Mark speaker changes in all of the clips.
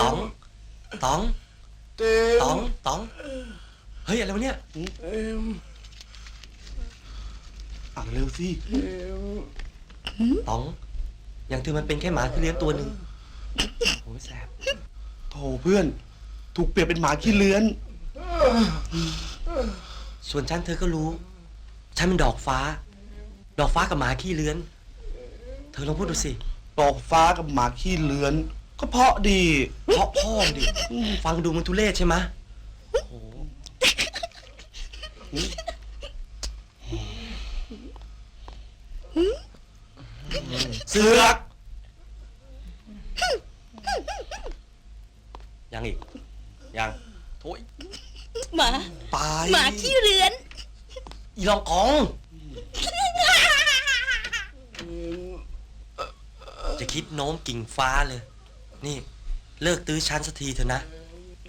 Speaker 1: ต๋อง
Speaker 2: ติ๋ม
Speaker 1: ต๋องต๋อง
Speaker 2: ติ๋ม
Speaker 1: ต๋องต๋องเฮ้ยอะไรวะเนี่ย
Speaker 2: ติ๋ม
Speaker 3: อ่านเร็วสิ
Speaker 2: ติ๋ม
Speaker 1: ต๋อง อย่างเธอมันเป็นแค่หมาที่เลี้ยงตัวหนึ่งโอ้ยแสบ
Speaker 3: โถเพื่อน ถูกเปรียบเป็นหมาขี้เลื้อน
Speaker 1: ส่วนฉันเธอก็รู้ ฉันเป็นดอกฟ้า ดอกฟ้ากับหมาขี้เลื้อน เธอลองพูดดูสิ
Speaker 3: ดอกฟ้ากับหมาขี้เลื้อน ก็เพราะดี
Speaker 1: เพราะพ่อมดิฟังดูมันทุเรศใช่ไหมะโอ้โห
Speaker 3: เสือก
Speaker 1: ยังอีก ยังโถ่ย
Speaker 4: หมา
Speaker 3: ตาย
Speaker 4: หมาขี้เรือน
Speaker 1: อีลองกอง จะคิดโน้มกิ่งฟ้าเลย นี่ เลิกตื้อชั้นสักทีเถอะนะ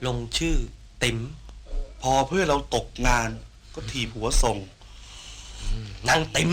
Speaker 1: ลงชื่อติ๋ม
Speaker 3: พอเพื่อนเราตกงาน ก็ถีบหัวส่ง
Speaker 1: นางติ๋ม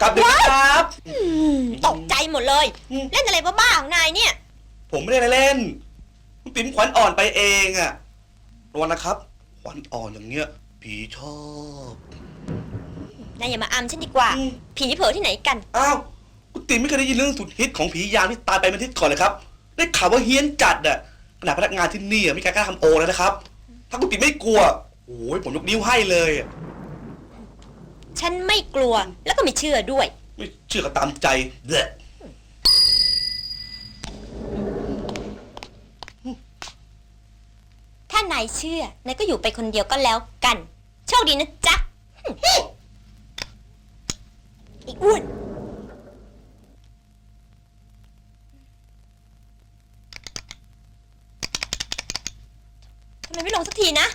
Speaker 3: กลับดึกครับ
Speaker 4: ตกใจหมดเลยเล่นอะไรบ้าๆของนายเนี่ย
Speaker 3: ผมไม่ได้เล่นคุณติ๋มขวัญอ่อนไปเองอะระวังนะครับ ขวัญอ่อนอย่างเงี้ยผีชอบ
Speaker 4: นายอย่ามาอำฉันดีกว่า
Speaker 3: อืม
Speaker 4: ผีเผลอที่ไหนกัน
Speaker 3: อ้าวคุณติ๋มไม่เคยได้ยินเรื่องสุดฮิตของผียามที่ตายไปเป็นทิศก่อนเลยครับ ได้ข่าวว่าเฮี้ยนจัดอะขนาดพนักงานที่นี่อะไม่กล้าทำโอแล้วนะครับ ถ้าคุณติ๋มไม่กลัวโอ้ยผมยกนิ้วให้เลยอะ
Speaker 4: ฉันไม่กลัวแล้วก็ไม่เชื่อด้วย
Speaker 3: ไม่เชื่อก็ตามใจเด้อ
Speaker 4: ถ้านายเชื่อนายก็อยู่ไปคนเดียวก็แล้วกัน โชคดีนะจ๊ะไอ้อ้วนทำไมไม่ลงสักทีนะ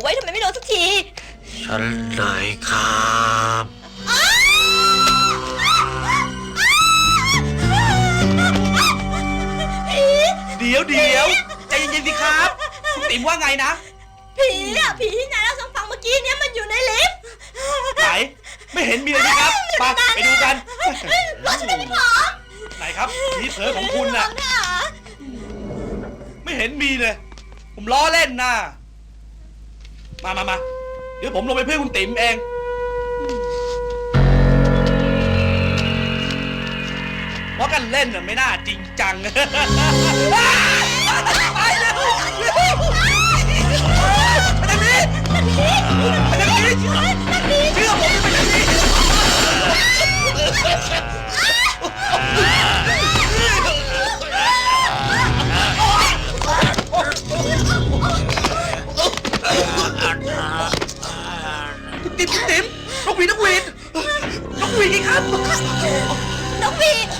Speaker 4: ไว้ยทำไมไม่ลงสักที
Speaker 1: ฉันไหนครับ
Speaker 3: เดี๋ยวเดี๋ยวใจเย็นๆสิครับคุณติ๋มว่าไงนะ
Speaker 4: ผีอะผีที่นายเล่าให้ฉันฟังเมื่อกี้เนี่ยมันอยู่ในลิฟต์
Speaker 3: ไหนไม่เห็นมีเลยนะครับไปไปดูกัน
Speaker 4: รถฉันไม่พอ
Speaker 3: ไหนครับผีเผลอของคุณน่ะ ไม่เห็นมีเลย ผมล้อเล่นนะ มามามาเดี๋ยวผมลงไปเพื่อคุณติ๋มเอง เพราะกันเล่นน่ะไม่น่าจริงจัง ติ๋ม